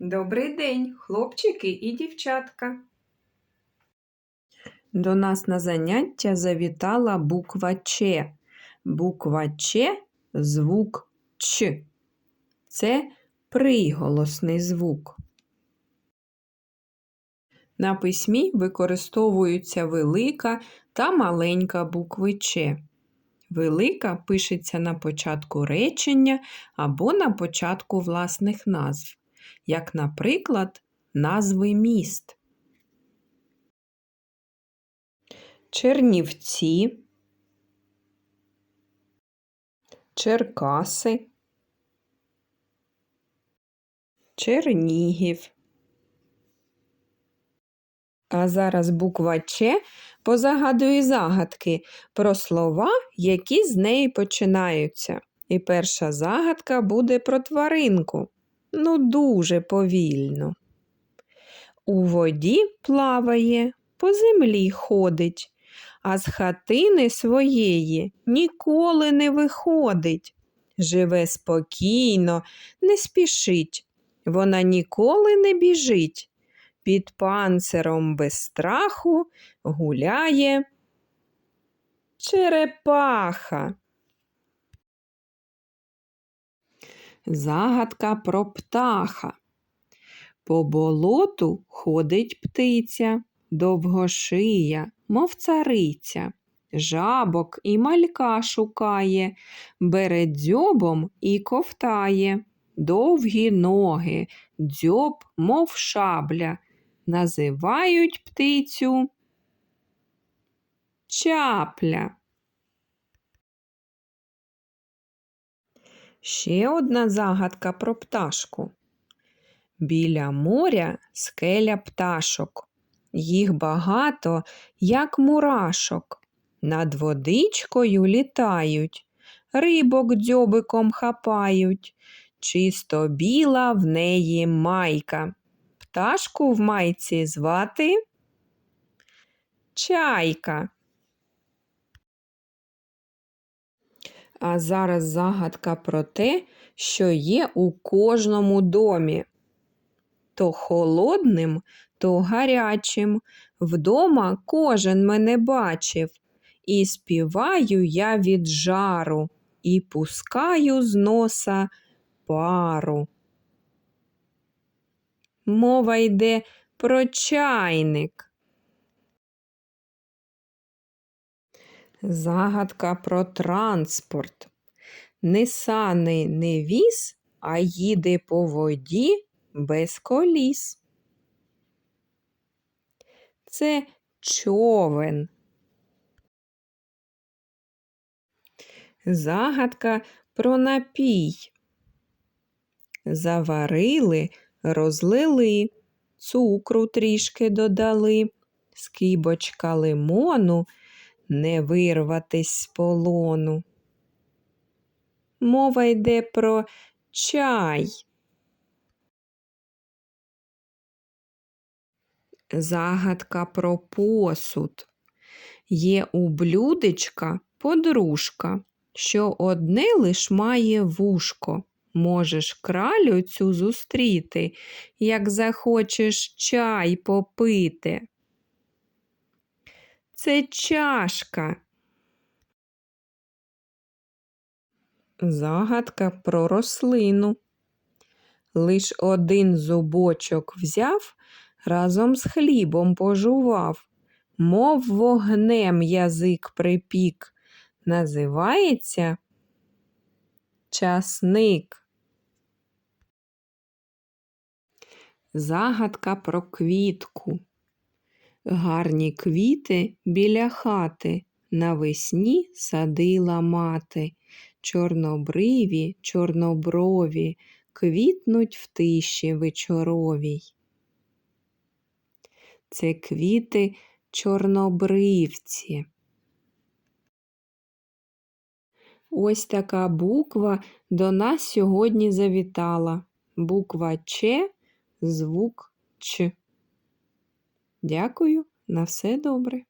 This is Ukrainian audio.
Добрий день, хлопчики і дівчатка. До нас на заняття завітала буква Ч. Буква Ч звук Ч. Це приголосний звук. На письмі використовуються велика та маленька букви Ч. Велика пишеться на початку речення або на початку власних назв, як, наприклад, назви міст. Чернівці, Черкаси, Чернігів. А зараз буква Ч позагадує загадки про слова, які з неї починаються. І перша загадка буде про тваринку. Ну, дуже повільно. У воді плаває, по землі ходить, а з хатини своєї ніколи не виходить. Живе спокійно, не спішить, вона ніколи не біжить. Під панциром без страху гуляє черепаха. Загадка про птаха. По болоту ходить птиця, довгошия, мов цариця. Жабок і малька шукає, бере дзьобом і ковтає. Довгі ноги, дзьоб, мов шабля, називають птицю чапля. Ще одна загадка про пташку. Біля моря скеля пташок. Їх багато, як мурашок. Над водичкою літають, рибок дзьобиком хапають. Чисто біла в неї майка. Пташку в майці звати Чайка. А зараз загадка про те, що є у кожному домі. То холодним, то гарячим. Вдома кожен мене бачив. І співаю я від жару, і пускаю з носа пару. Мова йде про чайник. Загадка про транспорт. Не сани не віз, а їде по воді без коліс. Це човен. Загадка про напій. Заварили, розлили, цукру трішки додали, скибочка лимону не вирватись з полону. Мова йде про чай. Загадка про посуд. Є у блюдечка подружка, що одне лиш має вушко. Можеш кралю цю зустріти, як захочеш чай попити. Це чашка. Загадка про рослину. Лиш один зубочок взяв, разом з хлібом пожував, мов вогнем язик припік. Називається часник. Загадка про квітку. Гарні квіти біля хати навесні садила мати. Чорнобриві, чорноброві квітнуть в тиші вечоровій. Це квіти чорнобривці. Ось така буква до нас сьогодні завітала. Буква Ч, звук Ч. Дякую, на все добре.